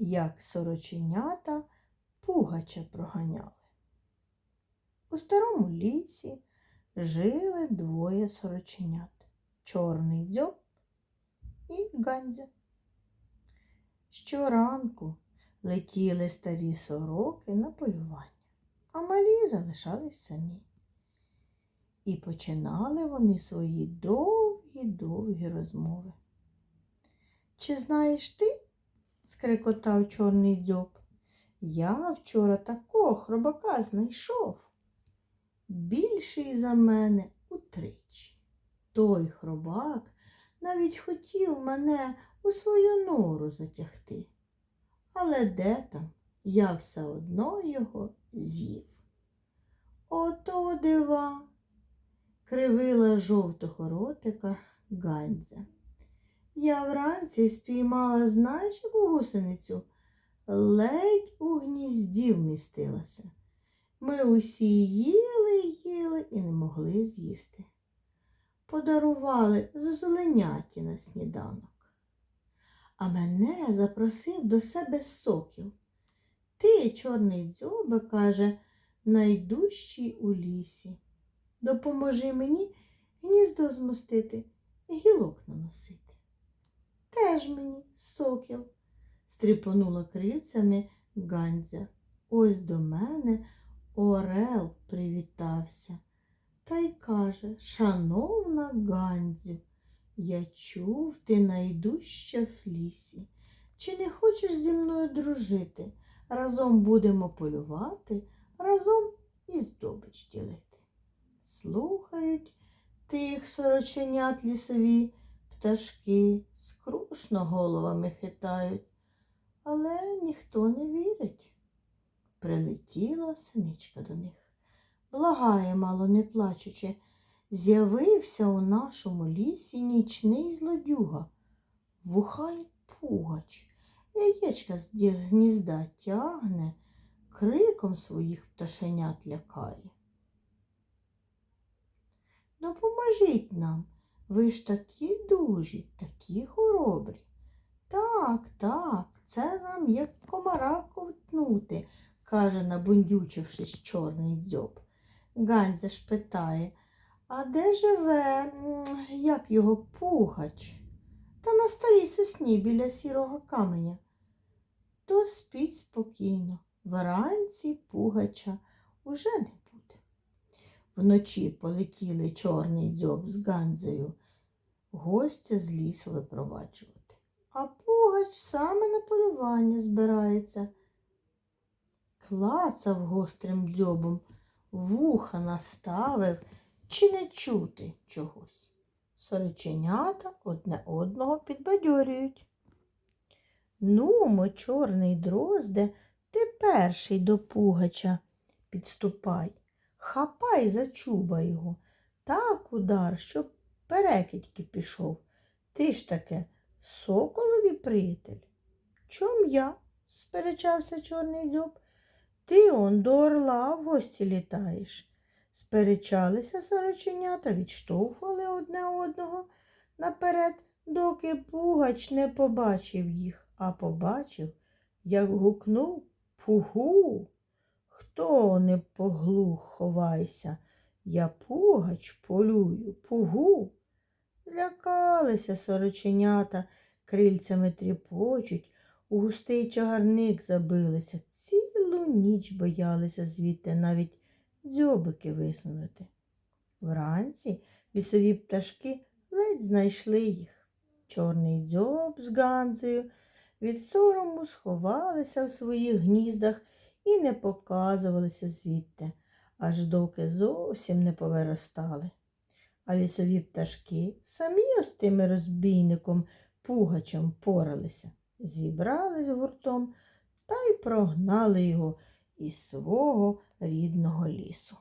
як сороченята пугача проганяли. У старому лісі жили двоє сороченят чорний дзьоб і Ганзя. Щоранку летіли старі сороки на полювання, а малі залишались самі. І починали вони свої довгі-довгі розмови. Чи знаєш ти? Скрикотав чорний дзьоб. Я вчора такого хробака знайшов. Більший за мене утричі. Той хробак навіть хотів мене у свою нору затягти. Але де там я все одно його з'їв. Ото дива, кривила жовтого ротика Гандзя. Я вранці спіймала знаєш, яку гусеницю, ледь у гнізді вмістилася. Ми усі їли, їли і не могли з'їсти. Подарували зозуленяті на сніданок. А мене запросив до себе сокіл. Ти, чорний дзьобе, каже, найдужчий у лісі. Допоможи мені гніздо змостити, гілок наносити. Сокіл, стріпонула крильцями Гандзя. Ось до мене Орел привітався та й каже, шановна Гандзю, я чув, ти найдужча в лісі. Чи не хочеш зі мною дружити? Разом будемо полювати, разом і здобич ділити. Слухають тих сороченят лісові пташки, скрушно головами хитають, але ніхто не вірить. Прилетіла синичка до них. Благає, мало не плачучи, з'явився у нашому лісі нічний злодюга, вухань пугач, яєчка з гнізда тягне, криком своїх пташенят лякає. Допоможіть нам, ви ж такі дужі, такі хоробрі. Так, так, це нам як комара ковтнути, каже, набундючившись чорний дзьоб. Ганзя ж питає, а де живе, як його пугач? Та на старій сосні біля сірого каменя. То спіть спокійно, вранці пугача уже не буде. Вночі полетіли чорний дзьоб з Ганзею гостя з лісу випроваджувати. А пугач саме на полювання збирається. Клацав гострим дзьобом, вуха наставив, чи не чути чогось. Сороченята одне одного підбадьорюють. Нумо, чорний дрозде, ти перший до пугача підступай, хапай за чуба його, так удар, щоб перекидьки пішов. Ти ж таке соколові приятель. Чом я? сперечався чорний дзьоб. Ти он до орла в гості літаєш. Сперечалися сороченята, відштовхували одне одного наперед, доки пугач не побачив їх, а побачив, як гукнув Пугу. Хто не поглух ховайся, я пугач полюю, пугу. Злякалися сороченята, крильцями тріпочуть, у густий чагарник забилися, цілу ніч боялися звідти навіть дзьобики висунути. Вранці лісові пташки ледь знайшли їх. Чорний дзьоб з Ганзою від сорому сховалися в своїх гніздах і не показувалися звідти, аж доки зовсім не повиростали. А лісові пташки самі ось тими розбійником пугачем поралися, зібрались гуртом та й прогнали його із свого рідного лісу.